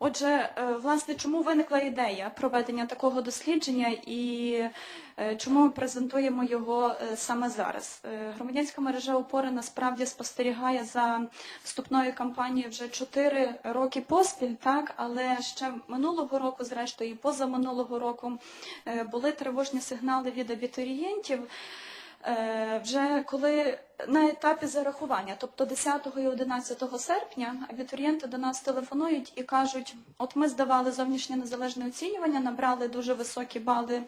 Отже, е, власне, чому виникла ідея проведення такого дослідження і е, чому ми презентуємо його е, саме зараз? Громадянська мережа опори насправді спостерігає за вступною кампанією вже 4 роки поспіль, так але ще минулого року, зрештою, і позаминулого року були тривожні сигнали від абітурієнтів. Вже коли на етапі зарахування, тобто 10 і 11 серпня, абітурієнти до нас телефонують і кажуть: от ми здавали зовнішнє незалежне оцінювання, набрали дуже високі бали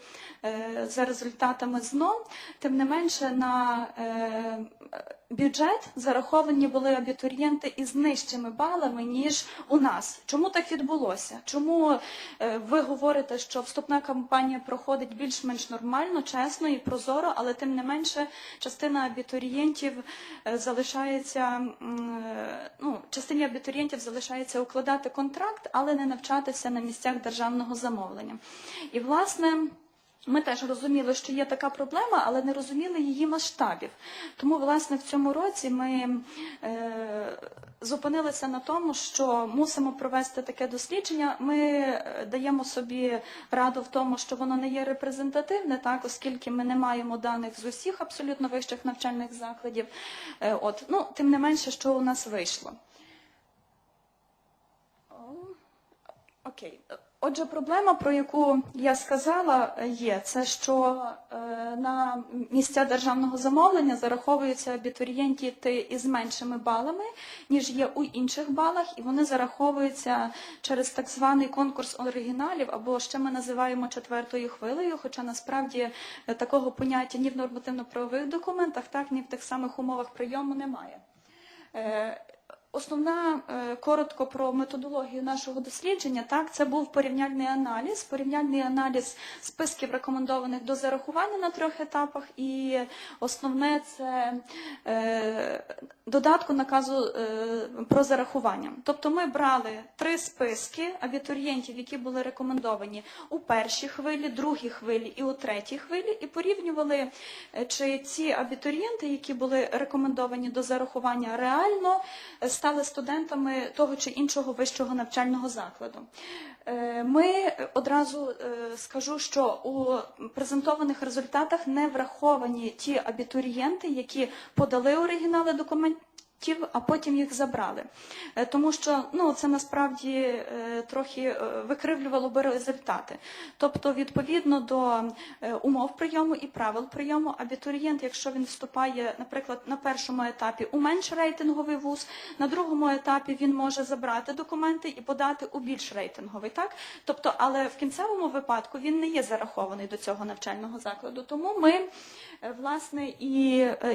е, за результатами ЗНО. Тим не менше, на е, бюджет зараховані були абітурієнти із нижчими балами, ніж у нас. Чому так відбулося? Чому е, ви говорите, що вступна кампанія проходить більш-менш нормально, чесно і прозоро, але тим не менше частина абітурієнтів е, залишається, е, ну, частині абітурієнтів залишається укладати контракт, але не навчатися на місцях державного замовлення. І власне. Ми теж розуміли, що є така проблема, але не розуміли її масштабів. Тому, власне, в цьому році ми е, зупинилися на тому, що мусимо провести таке дослідження. Ми е, даємо собі раду в тому, що воно не є репрезентативне, так, оскільки ми не маємо даних з усіх абсолютно вищих навчальних закладів. Е, от, ну, тим не менше, що у нас вийшло. Окей. Отже, проблема, про яку я сказала, є це, що е, на місця державного замовлення зараховуються абітурієнти із меншими балами, ніж є у інших балах, і вони зараховуються через так званий конкурс оригіналів, або ще ми називаємо четвертою хвилею, хоча насправді е, такого поняття ні в нормативно-правових документах, так ні в тих самих умовах прийому немає. Основна е, коротко про методологію нашого дослідження. Так, це був порівняльний аналіз, порівняльний аналіз списків рекомендованих до зарахування на трьох етапах, і основне це е, додатку наказу е, про зарахування. Тобто ми брали три списки абітурієнтів, які були рекомендовані у першій хвилі, другій хвилі і у третій хвилі, і порівнювали, е, чи ці абітурієнти, які були рекомендовані до зарахування, реально е, стали студентами того чи іншого вищого навчального закладу. Е, Ми одразу е, скажу, що у презентованих результатах не враховані ті абітурієнти, які подали оригінали документів. А потім їх забрали, Е, тому що ну це насправді е, трохи е, викривлювало би результати. Тобто, відповідно до умов прийому і правил прийому, абітурієнт, якщо він вступає, наприклад, на першому етапі у менш рейтинговий вуз, на другому етапі він може забрати документи і подати у більш рейтинговий, так тобто, але в кінцевому випадку він не є зарахований до цього навчального закладу. Тому ми власне і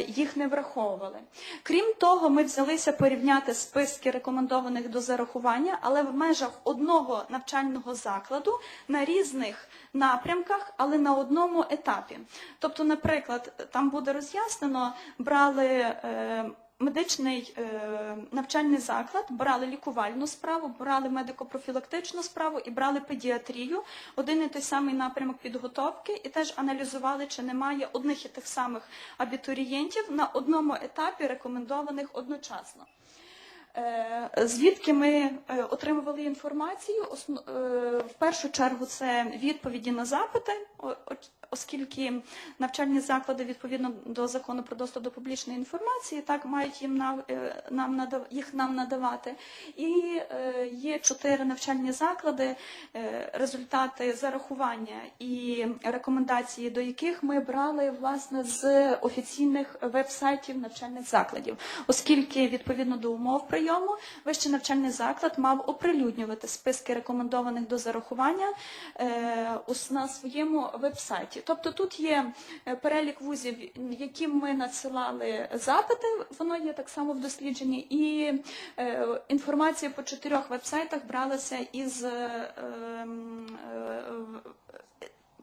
їх не враховували. Крім того, ми взялися порівняти списки рекомендованих до зарахування, але в межах одного навчального закладу на різних напрямках, але на одному етапі. Тобто, наприклад, там буде роз'яснено, брали. Медичний е, навчальний заклад брали лікувальну справу, брали медико-профілактичну справу і брали педіатрію, один і той самий напрямок підготовки, і теж аналізували, чи немає одних і тих самих абітурієнтів на одному етапі рекомендованих одночасно. Е, Звідки ми е, отримували інформацію? В першу чергу це відповіді на запити, оскільки навчальні заклади відповідно до закону про доступ до публічної інформації так мають їм нав- е, нам надав- їх нам надавати. І е, є чотири навчальні заклади, е, результати зарахування і рекомендації, до яких ми брали власне з офіційних веб-сайтів навчальних закладів, оскільки відповідно до умов прийому вищий навчальний заклад мав оприлюднювати списки рекомендованих до зарахування на своєму веб-сайті. Тобто тут є е, перелік вузів, яким ми надсилали запити, воно є так само в дослідженні, і е, інформація по чотирьох веб-сайтах бралася із е, ем,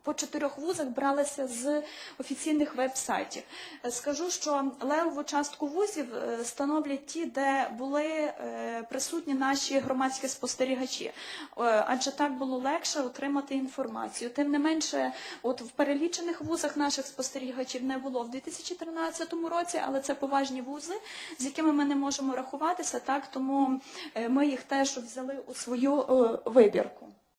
по чотирьох вузах бралися з офіційних веб-сайтів. Е, Скажу, що левову частку вузів е, становлять ті, де були е, присутні наші громадські спостерігачі, адже так було легше отримати інформацію. Тим не менше, от в перелічених вузах наших спостерігачів не було в 2013 році, але це поважні вузи, з якими ми не можемо рахуватися, так тому ми їх теж взяли у свою вибірку.